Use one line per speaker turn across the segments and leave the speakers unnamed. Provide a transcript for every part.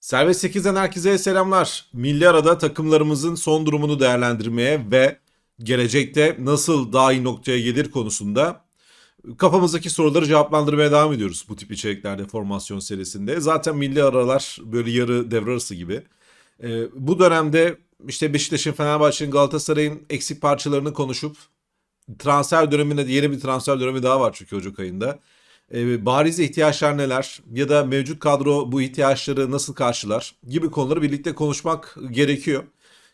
Servet 8'den herkese selamlar. Milli arada takımlarımızın son durumunu değerlendirmeye ve gelecekte nasıl daha iyi noktaya gelir konusunda kafamızdaki soruları cevaplandırmaya devam ediyoruz bu tip içeriklerde formasyon serisinde. Zaten milli aralar böyle yarı devre arası gibi. Ee, bu dönemde işte Beşiktaş'ın, Fenerbahçe'nin, Galatasaray'ın eksik parçalarını konuşup transfer döneminde yeni bir transfer dönemi daha var çünkü Ocak ayında. Ee, bariz ihtiyaçlar neler ya da mevcut kadro bu ihtiyaçları nasıl karşılar gibi konuları birlikte konuşmak gerekiyor.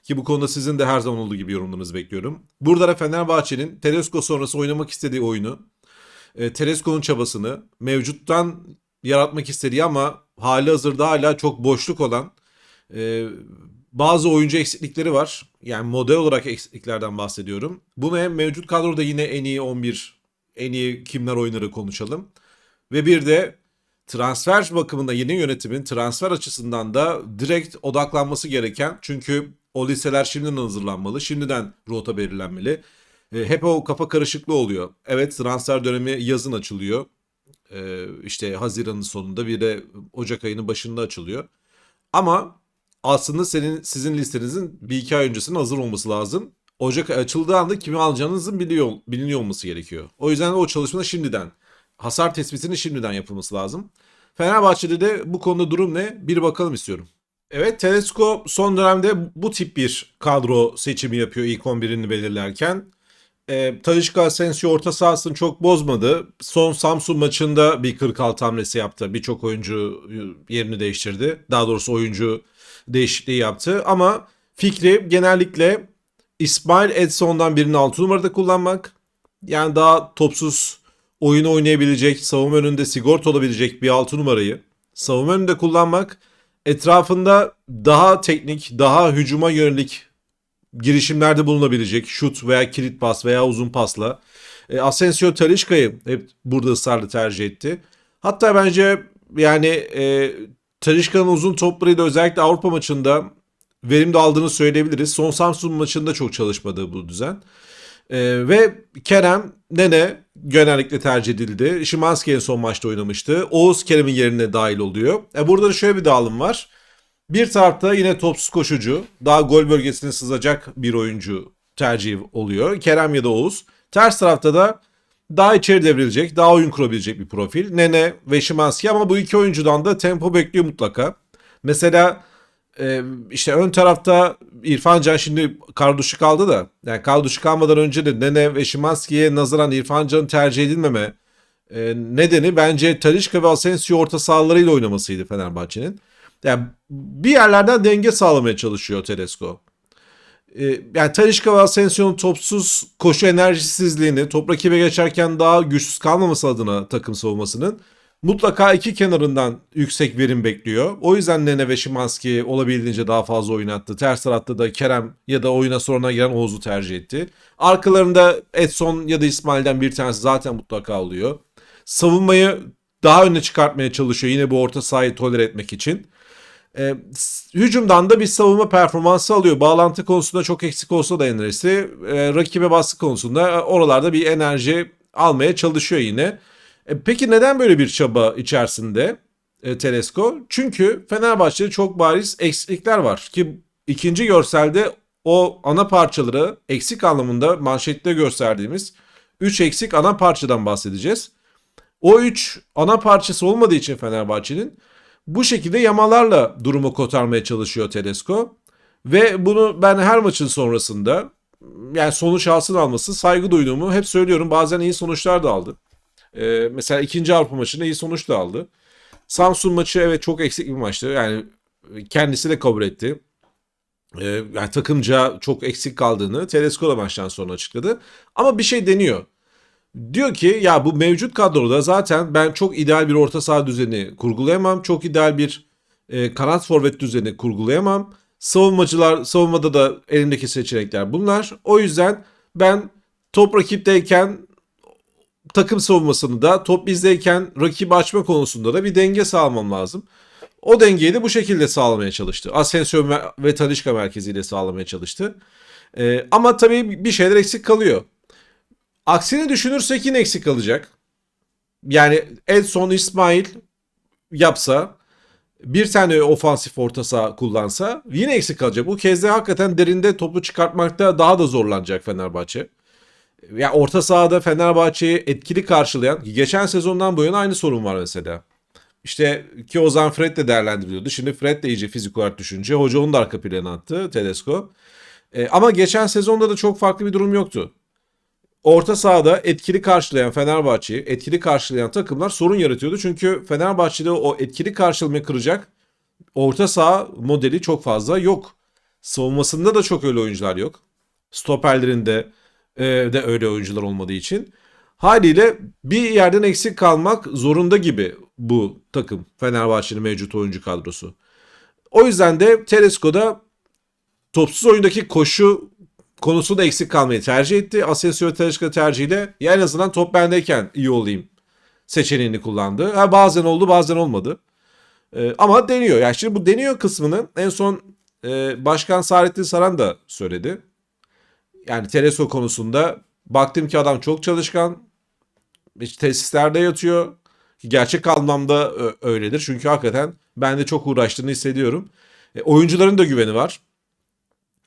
Ki bu konuda sizin de her zaman olduğu gibi yorumlarınızı bekliyorum. Burada da Fenerbahçe'nin Tedesco sonrası oynamak istediği oyunu, e, çabasını mevcuttan yaratmak istediği ama hali hazırda hala çok boşluk olan e, bazı oyuncu eksiklikleri var. Yani model olarak eksikliklerden bahsediyorum. Bunu hem mevcut kadroda yine en iyi 11, en iyi kimler oynarı konuşalım. Ve bir de transfer bakımında yeni yönetimin transfer açısından da direkt odaklanması gereken çünkü o listeler şimdiden hazırlanmalı, şimdiden rota belirlenmeli. E, hep o kafa karışıklığı oluyor. Evet transfer dönemi yazın açılıyor. E, işte Haziran'ın sonunda bir de Ocak ayının başında açılıyor. Ama aslında senin sizin listenizin bir iki ay öncesinin hazır olması lazım. Ocak açıldığı anda kimi alacağınızın biliyor, biliniyor olması gerekiyor. O yüzden o çalışma şimdiden hasar tespitinin şimdiden yapılması lazım. Fenerbahçe'de de bu konuda durum ne? Bir bakalım istiyorum. Evet Tedesco son dönemde bu tip bir kadro seçimi yapıyor ilk 11'ini belirlerken. E, Talişka Asensio orta sahasını çok bozmadı. Son Samsun maçında bir 46 hamlesi yaptı. Birçok oyuncu yerini değiştirdi. Daha doğrusu oyuncu değişikliği yaptı. Ama fikri genellikle İsmail Edson'dan birini 6 numarada kullanmak. Yani daha topsuz oyunu oynayabilecek, savunma önünde sigorta olabilecek bir 6 numarayı savunma önünde kullanmak. Etrafında daha teknik, daha hücuma yönelik girişimlerde bulunabilecek şut veya kilit pas veya uzun pasla. E, Asensio Talişka'yı hep burada ısrarla tercih etti. Hatta bence yani e, Talişka'nın uzun toplarıyla özellikle Avrupa maçında verimde aldığını söyleyebiliriz. Son Samsun maçında çok çalışmadı bu düzen. E, ve Kerem Nene genellikle tercih edildi. Şimanski en son maçta oynamıştı. Oğuz Kerem'in yerine dahil oluyor. E, burada da şöyle bir dağılım var. Bir tarafta yine topsuz koşucu, daha gol bölgesine sızacak bir oyuncu tercih oluyor. Kerem ya da Oğuz. Ters tarafta da daha içeri devrilecek, daha oyun kurabilecek bir profil. Nene ve Şimanski ama bu iki oyuncudan da tempo bekliyor mutlaka. Mesela e, işte ön tarafta İrfan Can şimdi Karduş'u kaldı da yani Karduş'u kalmadan önce de Nene ve Şimanski'ye nazaran İrfan Can'ın tercih edilmeme e, nedeni bence Talişka ve Asensio orta sahalarıyla oynamasıydı Fenerbahçe'nin. Yani bir yerlerden denge sağlamaya çalışıyor Tedesco. Ee, yani Talişka ve Asensio'nun topsuz koşu enerjisizliğini, top rakibe geçerken daha güçsüz kalmaması adına takım savunmasının mutlaka iki kenarından yüksek verim bekliyor. O yüzden Nene ve Şimanski olabildiğince daha fazla oynattı. Ters tarafta da Kerem ya da oyuna sonuna giren Oğuz'u tercih etti. Arkalarında Edson ya da İsmail'den bir tanesi zaten mutlaka oluyor. Savunmayı daha öne çıkartmaya çalışıyor yine bu orta sahayı tolere etmek için. E, hücumdan da bir savunma performansı alıyor. Bağlantı konusunda çok eksik olsa da Enes'i e, rakibe baskı konusunda e, oralarda bir enerji almaya çalışıyor yine. E, peki neden böyle bir çaba içerisinde e, Telesco? Çünkü Fenerbahçe'de çok bariz eksiklikler var ki ikinci görselde o ana parçaları eksik anlamında manşette gösterdiğimiz 3 eksik ana parçadan bahsedeceğiz. O 3 ana parçası olmadığı için Fenerbahçe'nin bu şekilde yamalarla durumu kotarmaya çalışıyor Tedesco. Ve bunu ben her maçın sonrasında yani sonuç alsın alması saygı duyduğumu hep söylüyorum. Bazen iyi sonuçlar da aldı. Ee, mesela ikinci Avrupa maçında iyi sonuç da aldı. Samsun maçı evet çok eksik bir maçtı. Yani kendisi de kabul etti. Ee, yani takımca çok eksik kaldığını Tedesco da maçtan sonra açıkladı. Ama bir şey deniyor. Diyor ki ya bu mevcut kadroda zaten ben çok ideal bir orta saha düzeni kurgulayamam. Çok ideal bir e, kanat forvet düzeni kurgulayamam. Savunmacılar savunmada da elimdeki seçenekler bunlar. O yüzden ben top rakipteyken takım savunmasını da top bizdeyken rakibi açma konusunda da bir denge sağlamam lazım. O dengeyi de bu şekilde sağlamaya çalıştı. Asensio ve Talişka merkeziyle sağlamaya çalıştı. Ee, ama tabii bir şeyler eksik kalıyor. Aksini düşünürsek yine eksik kalacak. Yani Edson İsmail yapsa bir tane ofansif orta saha kullansa yine eksik kalacak. Bu kez de hakikaten derinde topu çıkartmakta daha da zorlanacak Fenerbahçe. Ya orta sahada Fenerbahçe'yi etkili karşılayan geçen sezondan bu yana aynı sorun var mesela. İşte ki Ozan Fred de değerlendiriliyordu. Şimdi Fred de iyice fizik olarak düşünce hoca onu da arka plana attı Tedesco. E, ama geçen sezonda da çok farklı bir durum yoktu. Orta sahada etkili karşılayan Fenerbahçe'yi, etkili karşılayan takımlar sorun yaratıyordu. Çünkü Fenerbahçe'de o etkili karşılamayı kıracak orta saha modeli çok fazla yok. Savunmasında da çok öyle oyuncular yok. Stoperlerinde e, de öyle oyuncular olmadığı için. Haliyle bir yerden eksik kalmak zorunda gibi bu takım Fenerbahçe'nin mevcut oyuncu kadrosu. O yüzden de Tedesco'da topsuz oyundaki koşu konusunda eksik kalmayı tercih etti. Asensio Tedesco tercihiyle ya en azından top bendeyken iyi olayım seçeneğini kullandı. Ha, bazen oldu bazen olmadı. Ee, ama deniyor. Yani şimdi bu deniyor kısmını en son e, Başkan Saadettin Saran da söyledi. Yani Tedesco konusunda baktım ki adam çok çalışkan. İşte tesislerde yatıyor. Gerçek anlamda ö- öyledir. Çünkü hakikaten ben de çok uğraştığını hissediyorum. E, oyuncuların da güveni var.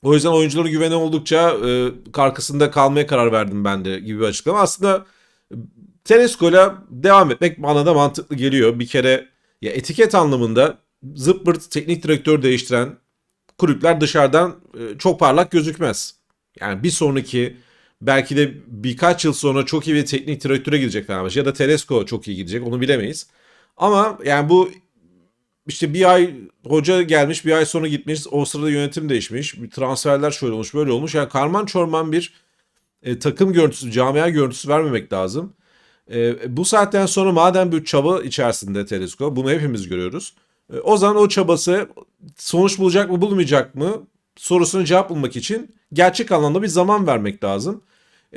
O yüzden oyuncuların güveni oldukça e, arkasında kalmaya karar verdim ben de gibi bir açıklama. Aslında e, Tedesco'yla devam etmek bana da mantıklı geliyor. Bir kere ya etiket anlamında zıppırt teknik direktör değiştiren kulüpler dışarıdan e, çok parlak gözükmez. Yani bir sonraki belki de birkaç yıl sonra çok iyi bir teknik direktöre gidecek Fenerbahçe ya da Tedesco çok iyi gidecek onu bilemeyiz. Ama yani bu işte bir ay hoca gelmiş bir ay sonra gitmiş o sırada yönetim değişmiş bir transferler şöyle olmuş böyle olmuş yani karman çorman bir e, takım görüntüsü camia görüntüsü vermemek lazım. E, bu saatten sonra madem bir çaba içerisinde Tedesco bunu hepimiz görüyoruz. E, o zaman o çabası sonuç bulacak mı bulmayacak mı sorusunu cevap bulmak için gerçek anlamda bir zaman vermek lazım.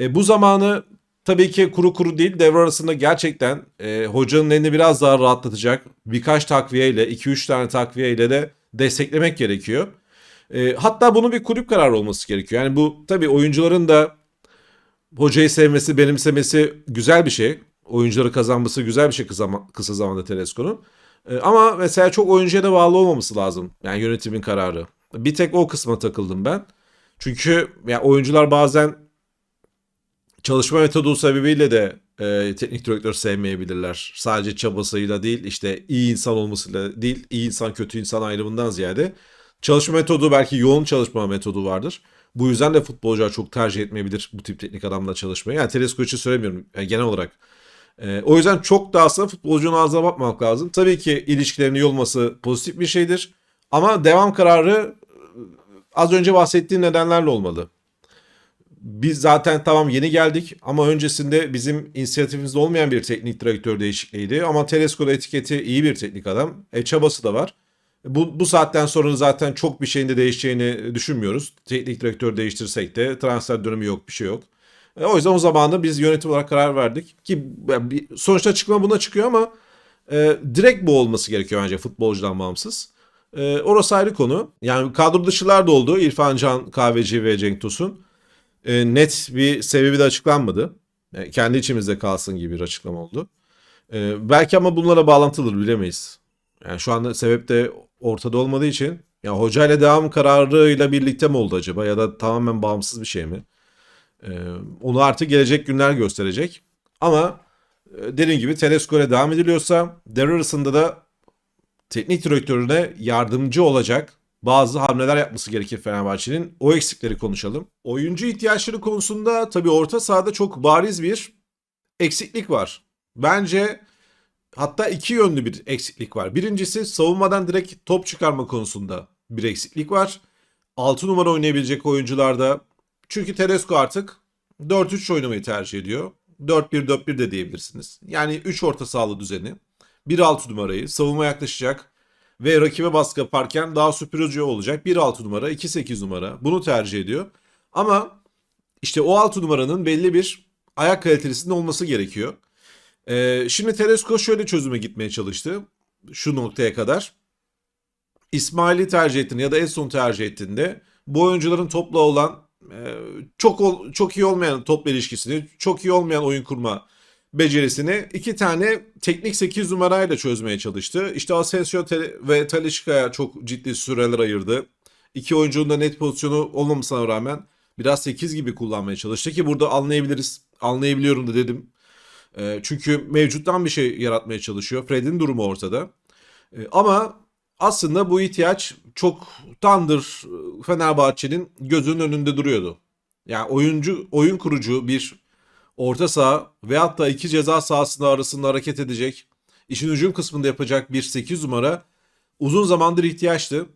E, bu zamanı tabii ki kuru kuru değil devre arasında gerçekten e, hocanın elini biraz daha rahatlatacak birkaç takviyeyle 2-3 tane takviyeyle de desteklemek gerekiyor. E, hatta bunun bir kulüp kararı olması gerekiyor. Yani bu tabii oyuncuların da hocayı sevmesi, benimsemesi güzel bir şey. Oyuncuları kazanması güzel bir şey kısa, kısa zamanda Tedesco'nun. E, ama mesela çok oyuncuya da bağlı olmaması lazım. Yani yönetimin kararı. Bir tek o kısma takıldım ben. Çünkü ya oyuncular bazen çalışma metodu sebebiyle de e, teknik direktör sevmeyebilirler. Sadece çabasıyla değil, işte iyi insan olmasıyla değil, iyi insan kötü insan ayrımından ziyade çalışma metodu belki yoğun çalışma metodu vardır. Bu yüzden de futbolcular çok tercih etmeyebilir bu tip teknik adamla çalışmayı. Yani Tedesco için söylemiyorum yani genel olarak. E, o yüzden çok da aslında futbolcunun ağzına bakmamak lazım. Tabii ki ilişkilerin iyi olması pozitif bir şeydir. Ama devam kararı az önce bahsettiğim nedenlerle olmalı. Biz zaten tamam yeni geldik ama öncesinde bizim inisiyatifimizde olmayan bir teknik direktör değişikliğiydi. Ama Tedesco'da etiketi iyi bir teknik adam. E, çabası da var. Bu, bu saatten sonra zaten çok bir şeyin de değişeceğini düşünmüyoruz. Teknik direktör değiştirsek de transfer dönemi yok bir şey yok. E, o yüzden o zamanında biz yönetim olarak karar verdik. Ki sonuçta açıklama buna çıkıyor ama e, direkt bu olması gerekiyor bence futbolcudan bağımsız. E, orası ayrı konu. Yani kadro dışılar da oldu. İrfan Can Kahveci ve Cenk Tosun. E, net bir sebebi de açıklanmadı. E, kendi içimizde kalsın gibi bir açıklama oldu. E, belki ama bunlara bağlantılıdır bilemeyiz. Yani şu anda sebep de ortada olmadığı için ya hocayla devam kararıyla birlikte mi oldu acaba ya da tamamen bağımsız bir şey mi? E, onu artık gelecek günler gösterecek. Ama e, dediğim gibi Tedesco ile devam ediliyorsa devre arasında da teknik direktörüne yardımcı olacak bazı hamleler yapması gerekir Fenerbahçe'nin. O eksikleri konuşalım. Oyuncu ihtiyaçları konusunda tabii orta sahada çok bariz bir eksiklik var. Bence hatta iki yönlü bir eksiklik var. Birincisi savunmadan direkt top çıkarma konusunda bir eksiklik var. 6 numara oynayabilecek oyuncularda çünkü Tedesco artık 4-3 oynamayı tercih ediyor. 4-1-4-1 de diyebilirsiniz. Yani 3 orta sahalı düzeni. 1-6 numarayı savunma yaklaşacak ve rakibe baskı yaparken daha süpürücü olacak. 1-6 numara, 2-8 numara bunu tercih ediyor. Ama işte o 6 numaranın belli bir ayak kalitesinin olması gerekiyor. Ee, şimdi Tedesco şöyle çözüme gitmeye çalıştı şu noktaya kadar. İsmail'i tercih ettiğinde ya da Edson tercih ettiğinde bu oyuncuların topla olan e, çok çok iyi olmayan topla ilişkisini, çok iyi olmayan oyun kurma becerisini iki tane teknik 8 numarayla çözmeye çalıştı. İşte Asensio ve Talisca'ya çok ciddi süreler ayırdı. İki oyuncunun da net pozisyonu olmamasına rağmen biraz 8 gibi kullanmaya çalıştı ki burada anlayabiliriz. Anlayabiliyorum da dedim. E, çünkü mevcuttan bir şey yaratmaya çalışıyor. Fred'in durumu ortada. E, ama aslında bu ihtiyaç çoktandır e, Fenerbahçe'nin gözünün önünde duruyordu. Yani oyuncu, oyun kurucu bir orta saha veyahut da iki ceza sahasında arasında hareket edecek, işin hücum kısmında yapacak bir 8 numara uzun zamandır ihtiyaçtı.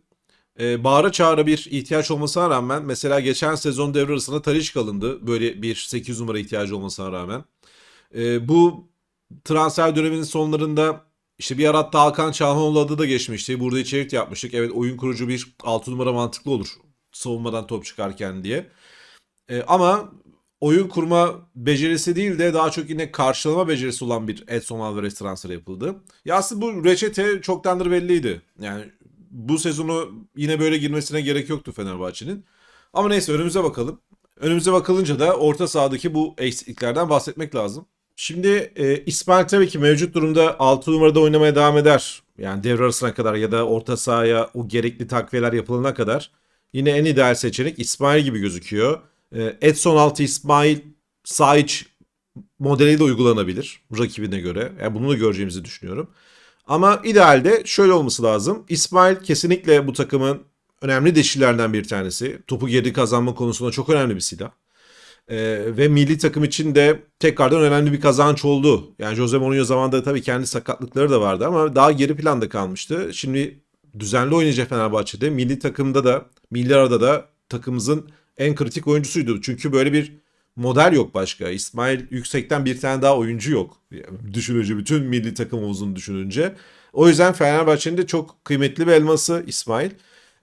Ee, bağıra çağıra bir ihtiyaç olmasına rağmen mesela geçen sezon devre arasında Taliş kalındı. Böyle bir 8 numara ihtiyacı olmasına rağmen. Ee, bu transfer döneminin sonlarında işte bir ara hatta Hakan Çalhanoğlu adı da geçmişti. Burada içerik yapmıştık. Evet oyun kurucu bir 6 numara mantıklı olur. Savunmadan top çıkarken diye. Ee, ama oyun kurma becerisi değil de daha çok yine karşılama becerisi olan bir Edson Alvarez transferi yapıldı. Ya aslında bu reçete çoktandır belliydi. Yani bu sezonu yine böyle girmesine gerek yoktu Fenerbahçe'nin. Ama neyse önümüze bakalım. Önümüze bakılınca da orta sahadaki bu eksikliklerden bahsetmek lazım. Şimdi e, İsmail tabii ki mevcut durumda 6 numarada oynamaya devam eder. Yani devre arasına kadar ya da orta sahaya o gerekli takviyeler yapılana kadar yine en ideal seçenek İsmail gibi gözüküyor. E, Edson altı İsmail sağ iç modeli de uygulanabilir rakibine göre. Yani bunu da göreceğimizi düşünüyorum. Ama idealde şöyle olması lazım. İsmail kesinlikle bu takımın önemli deşillerden bir tanesi. Topu geri kazanma konusunda çok önemli bir silah. Ee, ve milli takım için de tekrardan önemli bir kazanç oldu. Yani Jose Mourinho zamanında tabii kendi sakatlıkları da vardı ama daha geri planda kalmıştı. Şimdi düzenli oynayacak Fenerbahçe'de. Milli takımda da, milli arada da takımımızın en kritik oyuncusuydu. Çünkü böyle bir model yok başka. İsmail Yüksek'ten bir tane daha oyuncu yok. Düşününce bütün milli takım havuzunu düşününce. O yüzden Fenerbahçe'nin de çok kıymetli bir elması İsmail.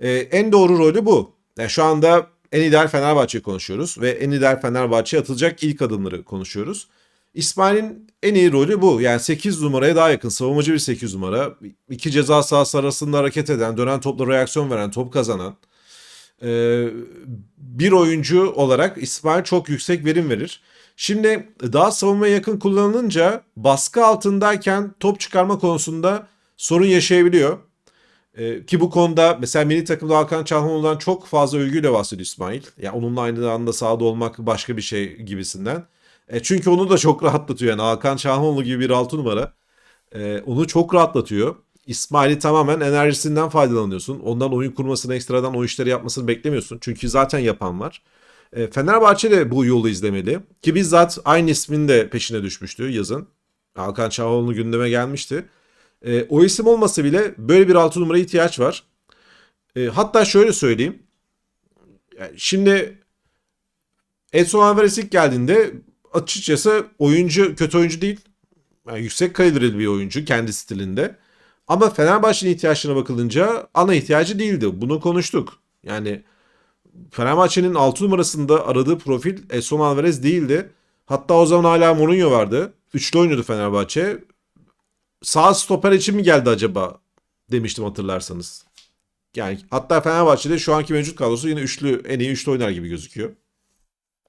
Ee, en doğru rolü bu. Yani şu anda en ideal Fenerbahçe'yi konuşuyoruz ve en ideal Fenerbahçe'ye atılacak ilk adımları konuşuyoruz. İsmail'in en iyi rolü bu. Yani 8 numaraya daha yakın. Savunmacı bir 8 numara. İki ceza sahası arasında hareket eden, dönen topla reaksiyon veren, top kazanan bir oyuncu olarak İsmail çok yüksek verim verir. Şimdi daha savunmaya yakın kullanılınca baskı altındayken top çıkarma konusunda sorun yaşayabiliyor. Ee, ki bu konuda mesela milli takımda Hakan Çalhanoğlu'dan çok fazla övgüyle bahsediyor İsmail. Yani onunla aynı anda sahada olmak başka bir şey gibisinden. E, çünkü onu da çok rahatlatıyor. Yani Hakan Çalhanoğlu gibi bir altı numara. E, onu çok rahatlatıyor. İsmail'i tamamen enerjisinden faydalanıyorsun. Ondan oyun kurmasını, ekstradan o işleri yapmasını beklemiyorsun. Çünkü zaten yapan var. E, Fenerbahçe de bu yolu izlemeli. Ki bizzat aynı ismin de peşine düşmüştü yazın. Hakan Çalhanoğlu gündeme gelmişti. E, o isim olmasa bile böyle bir altı numara ihtiyaç var. E, hatta şöyle söyleyeyim. Yani şimdi Edson Alvarez ilk geldiğinde açıkçası oyuncu kötü oyuncu değil. Yani yüksek kaliteli bir oyuncu kendi stilinde. Ama Fenerbahçe'nin ihtiyaçlarına bakılınca ana ihtiyacı değildi. Bunu konuştuk. Yani Fenerbahçe'nin 6 numarasında aradığı profil Edson Alvarez değildi. Hatta o zaman hala Mourinho vardı. Üçlü oynuyordu Fenerbahçe. Sağ stoper için mi geldi acaba demiştim hatırlarsanız. Yani hatta Fenerbahçe'de şu anki mevcut kadrosu yine üçlü en iyi üçlü oynar gibi gözüküyor.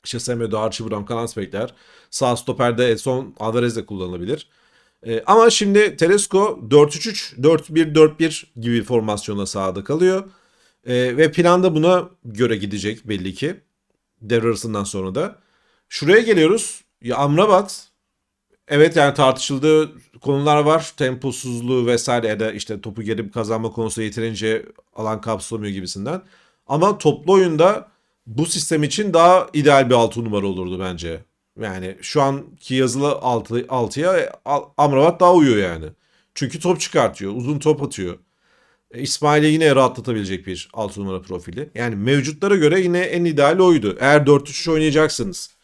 İşte Semedo, Archie Brown, kanat bekler. Sağ stoperde Edson Alvarez de kullanılabilir. Ee, ama şimdi Tedesco 4-3-3, 4-1-4-1 gibi formasyonla sahada kalıyor. Ee, ve planda buna göre gidecek belli ki. Devre arasından sonra da. Şuraya geliyoruz. Ya Amrabat evet yani tartışıldığı konular var. Temposuzluğu vesaire ya da işte topu geri kazanma konusunda yeterince alan kapsamıyor gibisinden. Ama toplu oyunda bu sistem için daha ideal bir altı numara olurdu bence. Yani şu anki yazılı 6, 6'ya Amrabat daha uyuyor yani. Çünkü top çıkartıyor, uzun top atıyor. E, İsmail'e yine rahatlatabilecek bir 6 numara profili. Yani mevcutlara göre yine en ideal oydu. Eğer 4-3 oynayacaksınız.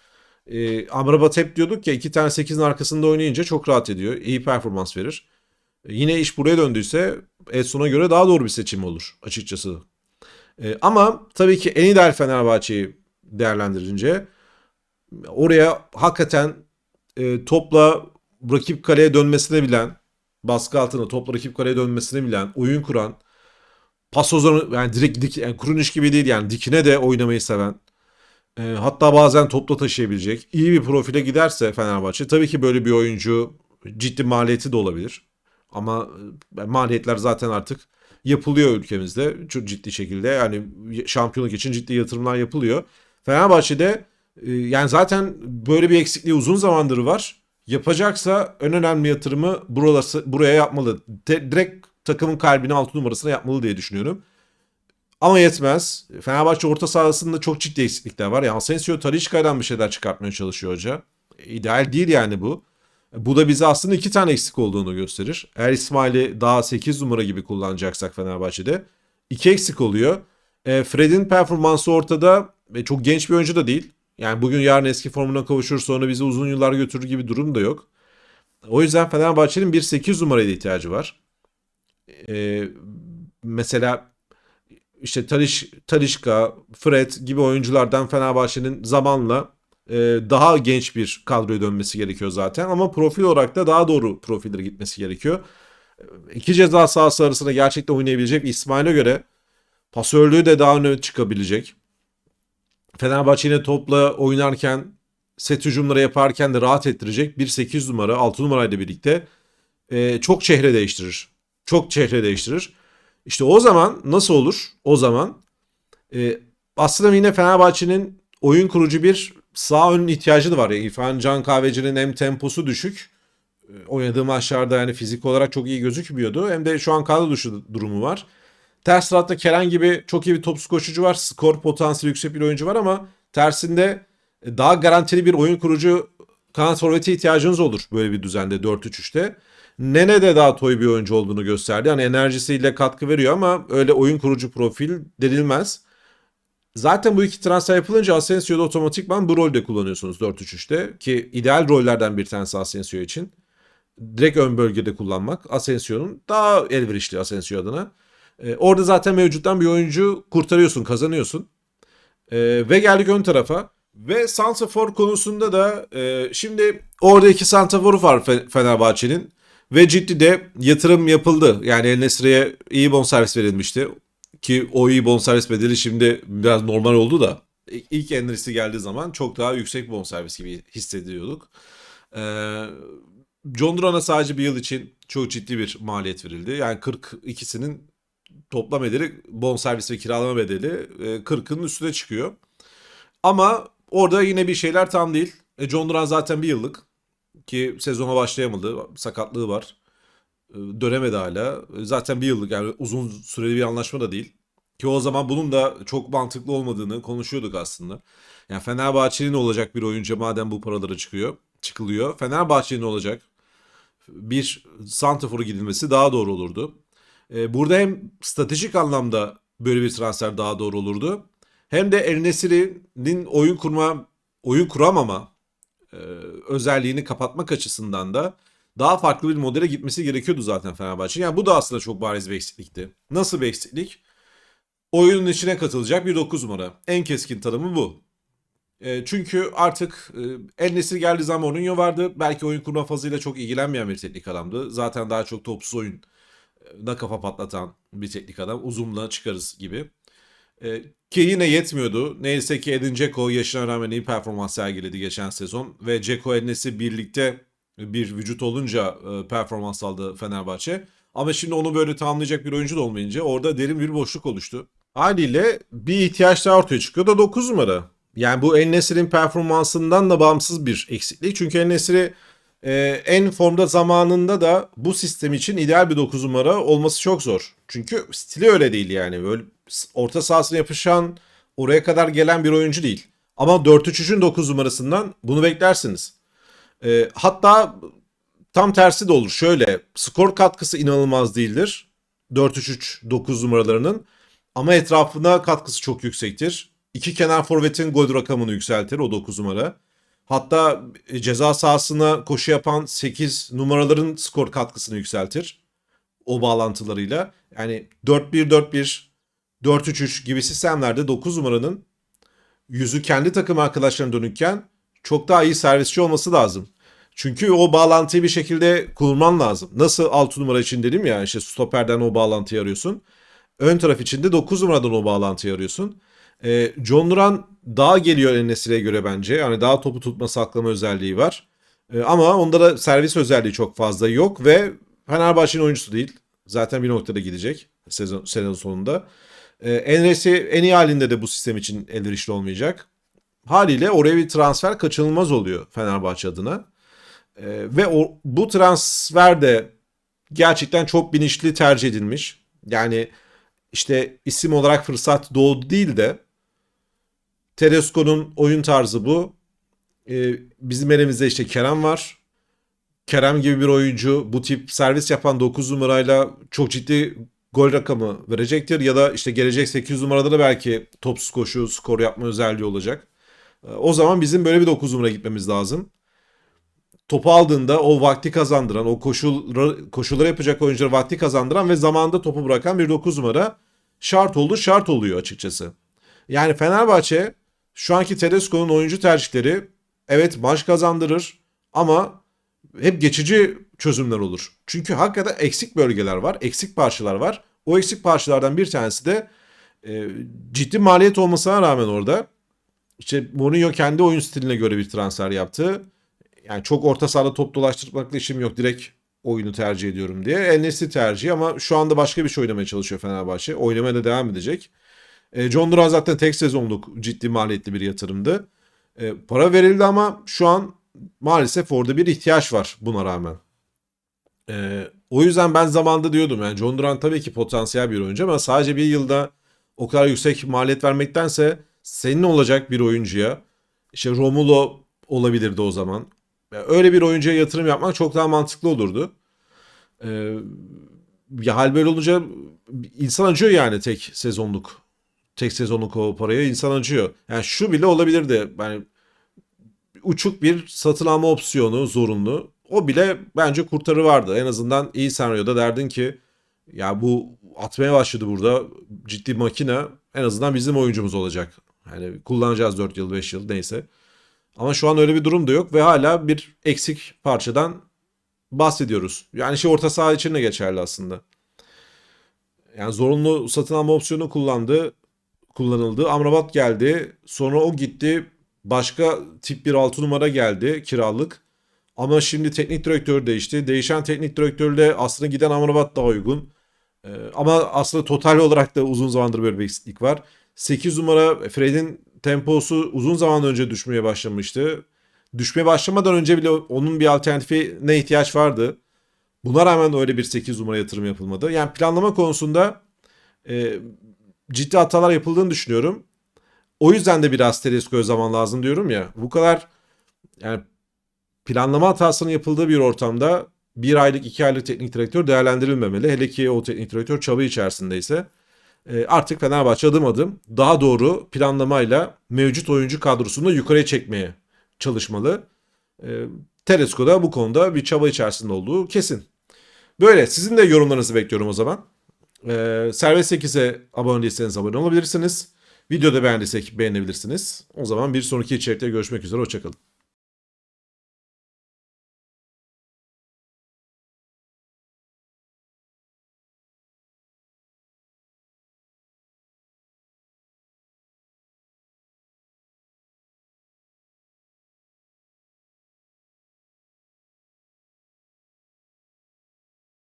E, Amrabat hep diyorduk ya iki tane 8'in arkasında oynayınca çok rahat ediyor. İyi performans verir. E, yine iş buraya döndüyse Edson'a göre daha doğru bir seçim olur açıkçası. E, ama tabii ki en ideal Fenerbahçe'yi değerlendirince oraya hakikaten e, topla rakip kaleye dönmesini bilen, baskı altında topla rakip kaleye dönmesini bilen, oyun kuran, pas ozanı yani direkt dik, yani kurun iş gibi değil yani dikine de oynamayı seven E, hatta bazen topla taşıyabilecek. iyi bir profile giderse Fenerbahçe tabii ki böyle bir oyuncu ciddi maliyeti de olabilir. Ama e, maliyetler zaten artık yapılıyor ülkemizde çok ciddi şekilde. Yani şampiyonluk için ciddi yatırımlar yapılıyor. Fenerbahçe'de e, yani zaten böyle bir eksikliği uzun zamandır var. Yapacaksa en önemli yatırımı burası, buraya yapmalı. Te- direkt takımın kalbini 6 numarasına yapmalı diye düşünüyorum. Ama yetmez. Fenerbahçe orta sahasında çok ciddi eksiklikler var. Yani Asensio Talisca'dan bir şeyler çıkartmaya çalışıyor hoca. İdeal değil yani bu. Bu da bize aslında iki tane eksik olduğunu gösterir. Eğer İsmail'i daha 8 numara gibi kullanacaksak Fenerbahçe'de iki eksik oluyor. E, Fred'in performansı ortada ve çok genç bir oyuncu da değil. Yani bugün yarın eski formuna kavuşur sonra bizi uzun yıllar götürür gibi durum da yok. O yüzden Fenerbahçe'nin bir 8 numaraya ihtiyacı var. E, mesela işte Taliş, Talişka, Fred gibi oyunculardan Fenerbahçe'nin zamanla e, daha genç bir kadroya dönmesi gerekiyor zaten. Ama profil olarak da daha doğru profillere gitmesi gerekiyor. İki ceza sahası arasında gerçekten oynayabilecek İsmail'e göre pasörlüğü de daha öne çıkabilecek. Fenerbahçe yine topla oynarken set hücumları yaparken de rahat ettirecek bir 8 numara 6 numarayla birlikte e, çok çehre değiştirir. Çok çehre değiştirir. İşte o zaman nasıl olur? O zaman e, aslında yine Fenerbahçe'nin oyun kurucu bir sağ ön ihtiyacı da var. Yani İrfan Can Kahveci'nin hem temposu düşük e, oynadığı maçlarda yani fizik olarak çok iyi gözükmüyordu. Hem de şu an kadro dışı durumu var. Ters tarafta Kerem gibi çok iyi bir topsuz koşucu var. Skor potansiyeli yüksek bir oyuncu var ama tersinde e, daha garantili bir oyun kurucu kanat forveti ihtiyacınız olur böyle bir düzende 4-3-3'te. Nene de daha toy bir oyuncu olduğunu gösterdi. Yani enerjisiyle katkı veriyor ama öyle oyun kurucu profil denilmez. Zaten bu iki transfer yapılınca Asensio'da otomatikman bu rolde kullanıyorsunuz 4-3-3'te. Ki ideal rollerden bir tanesi Asensio için. Direkt ön bölgede kullanmak Asensio'nun daha elverişli Asensio adına. Ee, orada zaten mevcuttan bir oyuncu kurtarıyorsun, kazanıyorsun. Ee, ve geldik ön tarafa. Ve Santrafor konusunda da e, şimdi orada iki Santrafor var Fenerbahçe'nin. Ve ciddi de yatırım yapıldı. Yani El Nesri'ye iyi bonservis verilmişti. Ki o iyi bonservis bedeli şimdi biraz normal oldu da. ilk Enesri geldiği zaman çok daha yüksek bonservis gibi hissediyorduk. Ee, John Duran'a sadece bir yıl için çok ciddi bir maliyet verildi. Yani 42'sinin toplam ederi bonservis ve kiralama bedeli 40'ın e, üstüne çıkıyor. Ama orada yine bir şeyler tam değil. E, John Duran zaten bir yıllık ki sezona başlayamadı. Sakatlığı var. E, dönemedi hala. E, zaten bir yıllık yani uzun süreli bir anlaşma da değil. Ki o zaman bunun da çok mantıklı olmadığını konuşuyorduk aslında. Yani Fenerbahçe'nin olacak bir oyuncu madem bu paralara çıkıyor, çıkılıyor. Fenerbahçe'nin olacak bir santraforu gidilmesi daha doğru olurdu. E, burada hem stratejik anlamda böyle bir transfer daha doğru olurdu. Hem de El Nesiri'nin oyun kurma, oyun kuramama e, özelliğini kapatmak açısından da daha farklı bir modele gitmesi gerekiyordu zaten Fenerbahçe. Yani bu da aslında çok bariz bir eksiklikti. Nasıl bir eksiklik? Oyunun içine katılacak bir 9 numara. En keskin tanımı bu. E, çünkü artık e, El Nesir geldiği zaman Mourinho vardı. Belki oyun kurma fazıyla çok ilgilenmeyen bir teknik adamdı. Zaten daha çok topsuz oyun da kafa patlatan bir teknik adam. Uzunla çıkarız gibi. E, ki yine yetmiyordu. Neyse ki Edin Dzeko yaşına rağmen iyi performans sergiledi geçen sezon. Ve Dzeko Enes'i birlikte bir vücut olunca e, performans aldı Fenerbahçe. Ama şimdi onu böyle tamamlayacak bir oyuncu da olmayınca orada derin bir boşluk oluştu. Haliyle bir ihtiyaç daha ortaya çıkıyor da 9 numara. Yani bu El Nesir'in performansından da bağımsız bir eksiklik. Çünkü El Nesir'i e, en formda zamanında da bu sistem için ideal bir 9 numara olması çok zor. Çünkü stili öyle değil yani. Böyle orta sahasına yapışan, oraya kadar gelen bir oyuncu değil. Ama 4-3-3'ün 9 numarasından bunu beklersiniz. E, hatta tam tersi de olur. Şöyle skor katkısı inanılmaz değildir. 4-3-3 9 numaralarının. Ama etrafına katkısı çok yüksektir. İki kenar forvetin gol rakamını yükseltir o 9 numara. Hatta e, ceza sahasına koşu yapan 8 numaraların skor katkısını yükseltir. O bağlantılarıyla. Yani 4-1-4-1, 4-3-3 gibi sistemlerde 9 numaranın yüzü kendi takım arkadaşlarına dönükken çok daha iyi servisçi olması lazım. Çünkü o bağlantıyı bir şekilde kurman lazım. Nasıl 6 numara için dedim ya işte stoperden o bağlantıyı arıyorsun. Ön taraf için de 9 numaradan o bağlantıyı arıyorsun. E, John Duran daha geliyor Enes'e göre bence. Yani daha topu tutma saklama özelliği var. E, ama onda da servis özelliği çok fazla yok ve Fenerbahçe'nin oyuncusu değil. Zaten bir noktada gidecek sezon, sezon sonunda. E, en iyi halinde de bu sistem için elverişli olmayacak. Haliyle oraya bir transfer kaçınılmaz oluyor Fenerbahçe adına. E, ve o, bu transfer de gerçekten çok bilinçli tercih edilmiş. Yani işte isim olarak fırsat doğdu değil de Tedesco'nun oyun tarzı bu. Ee, bizim elimizde işte Kerem var. Kerem gibi bir oyuncu bu tip servis yapan 9 numarayla çok ciddi gol rakamı verecektir. Ya da işte gelecek 8 numarada da belki topsuz koşu, skor yapma özelliği olacak. Ee, O zaman bizim böyle bir 9 numara gitmemiz lazım. Topu aldığında o vakti kazandıran, o koşul, koşulları yapacak oyunculara vakti kazandıran ve zamanında topu bırakan bir 9 numara şart oldu, şart oluyor açıkçası. Yani Fenerbahçe şu anki Tedesco'nun oyuncu tercihleri evet maç kazandırır ama hep geçici çözümler olur. Çünkü hakikaten eksik bölgeler var, eksik parçalar var. O eksik parçalardan bir tanesi de e, ciddi maliyet olmasına rağmen orada işte Mourinho kendi oyun stiline göre bir transfer yaptı. Yani çok orta sahada top dolaştırmakla işim yok. Direkt oyunu tercih ediyorum diye. El Nesri tercihi ama şu anda başka bir şey oynamaya çalışıyor Fenerbahçe. Oynamaya da devam edecek. E, John Duran zaten tek sezonluk ciddi maliyetli bir yatırımdı. E, para verildi ama şu an maalesef orada bir ihtiyaç var buna rağmen. E, o yüzden ben zamanda diyordum yani John Duran tabii ki potansiyel bir oyuncu ama sadece bir yılda o kadar yüksek maliyet vermektense senin olacak bir oyuncuya işte Romulo olabilirdi o zaman. Ya öyle bir oyuncuya yatırım yapmak çok daha mantıklı olurdu. Ee, ya hal böyle olunca insan acıyor yani tek sezonluk. Tek sezonluk o paraya insan acıyor. Yani şu bile olabilirdi. Yani uçuk bir satın alma opsiyonu zorunlu. O bile bence kurtarı vardı. En azından iyi senaryoda derdin ki ya bu atmaya başladı burada. Ciddi makine en azından bizim oyuncumuz olacak. Yani kullanacağız 4 yıl 5 yıl neyse. Ama şu an öyle bir durum da yok ve hala bir eksik parçadan bahsediyoruz. Yani şey orta saha için de geçerli aslında. Yani zorunlu satın alma opsiyonu kullandı, kullanıldı. Amrabat geldi. Sonra o gitti. Başka tip bir 6 numara geldi kiralık. Ama şimdi teknik direktör değişti. Değişen teknik direktörle aslında giden Amrabat daha uygun. Ee, ama aslında total olarak da uzun zamandır böyle bir eksiklik var. 8 numara Fred'in temposu uzun zaman önce düşmeye başlamıştı. Düşmeye başlamadan önce bile onun bir alternatifine ihtiyaç vardı. Buna rağmen öyle bir 8 numara yatırım yapılmadı. Yani planlama konusunda e, ciddi hatalar yapıldığını düşünüyorum. O yüzden de biraz Tedesco'ya zaman lazım diyorum ya. Bu kadar yani planlama hatasının yapıldığı bir ortamda bir aylık iki aylık teknik direktör değerlendirilmemeli. Hele ki o teknik direktör çaba içerisindeyse. E, artık Fenerbahçe adım adım daha doğru planlamayla mevcut oyuncu kadrosunu yukarıya çekmeye çalışmalı. E, Tedesco da bu konuda bir çaba içerisinde olduğu kesin. Böyle sizin de yorumlarınızı bekliyorum o zaman. E, Serbest 8'e abone değilseniz abone olabilirsiniz. Videoda beğendiysek beğenebilirsiniz. O zaman bir sonraki içerikte görüşmek üzere. Hoşçakalın.